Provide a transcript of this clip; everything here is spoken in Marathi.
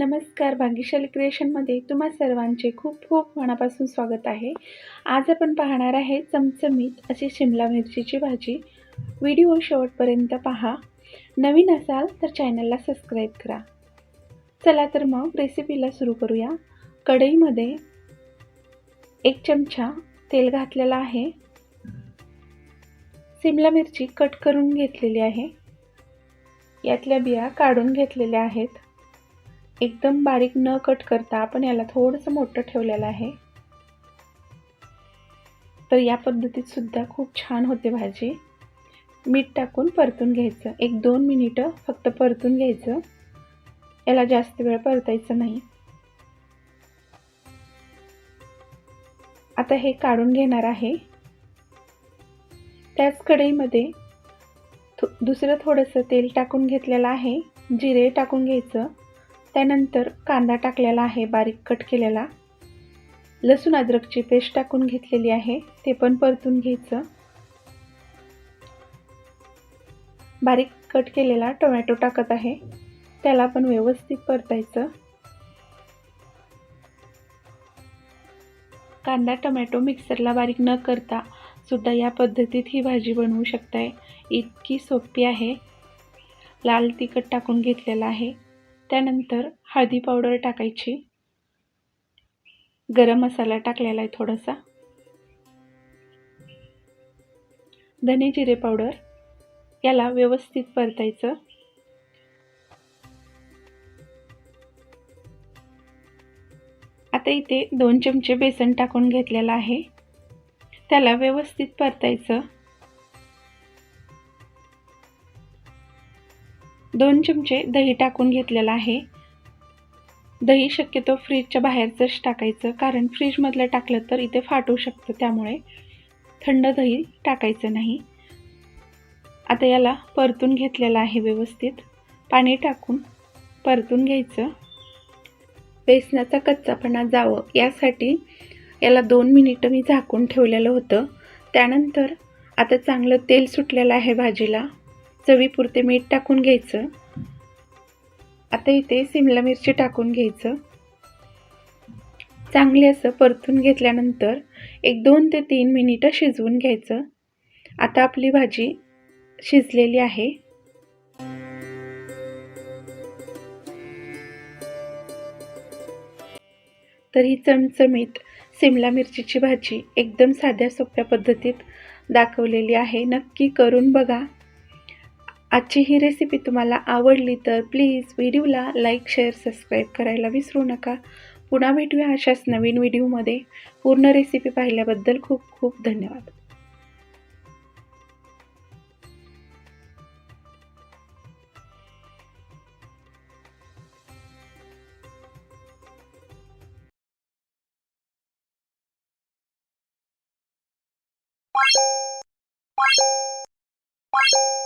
नमस्कार भाग्यशाली क्रिएशनमध्ये तुम्हा सर्वांचे खूप खूप मनापासून स्वागत आहे. आज आपण पाहणार आहे चमचमीत अशी शिमला मिरचीची भाजी. व्हिडिओ शेवटपर्यंत पहा. नवीन असाल तर चॅनलला सबस्क्राईब करा. चला तर मग रेसिपीला सुरू करूया. कढईमध्ये एक चमचा तेल घातलेला आहे. शिमला मिरची कट करून घेतलेली आहे. यातल्या बिया काढून घेतलेल्या आहेत. एकदम बारीक न कट करता आपण याला थोडंसं मोठं ठेवलेलं आहे. तर या पद्धतीत सुद्धा खूप छान होते भाजी. मीठ टाकून परतून घ्यायचं. एक दोन मिनिटं फक्त परतून घ्यायचं. याला जास्त वेळ परतायचं नाही. आता हे काढून घेणार आहे. त्याच कढईमध्ये थो दुसरं थोडंसं तेल टाकून घेतलेलं आहे. जिरे टाकून घ्यायचं. त्यानंतर कांदा टाकलेला आहे बारीक कट केलेला. लसूण अद्रकची पेस्ट टाकून घेतलेली आहे ते पण परतून घ्यायचं. बारीक कट केलेला टोमॅटो टाकत आहे त्याला पण व्यवस्थित परतायचं. कांदा टोमॅटो मिक्सरला बारीक न करता सुद्धा या पद्धतीत ही भाजी बनवू शकताय. इतकी सोपी आहे. लाल तिखट टाकून घेतलेलं आहे. त्यानंतर हळदी पावडर टाकायची. गरम मसाला टाकलेला आहे थोडासा. धने जिरे पावडर याला व्यवस्थित परतायचं. आता इथे दोन चमचे बेसन टाकून घेतलेलं आहे. त्याला व्यवस्थित परतायचं. दोन चमचे दही टाकून घेतलेलं आहे. दही शक्यतो फ्रीजच्या बाहेरचंच टाकायचं कारण फ्रीजमधलं टाकलं तर इथे फाटू शकतं त्यामुळे थंड दही टाकायचं नाही. आता याला परतून घेतलेलं आहे व्यवस्थित. पाणी टाकून परतून घ्यायचं. बेसनाचा कच्चापणा जावं यासाठी याला दोन मिनिटं मी झाकून ठेवलेलं होतं. त्यानंतर आता चांगलं तेल सुटलेलं आहे भाजीला. चवीपुरते मीठ टाकून घ्यायचं. आता इथे सिमला मिरची टाकून घ्यायचं. चांगले असं परतून घेतल्यानंतर एक दोन ते तीन मिनिटं शिजवून घ्यायचं. आता आपली भाजी शिजलेली आहे. तर ही चमचमीत सिमला मिरचीची भाजी एकदम साध्या सोप्या पद्धतीत दाखवलेली आहे. नक्की करून बघा. आजची ही रेसिपी तुम्हाला आवडली तर प्लीज व्हिडिओला लाईक शेअर सबस्क्राईब करायला विसरू नका पुन्हा भेटूया अशाच नवीन व्हिडिओमध्ये पूर्ण रेसिपी पाहिल्याबद्दल खूप खूप धन्यवाद Bye.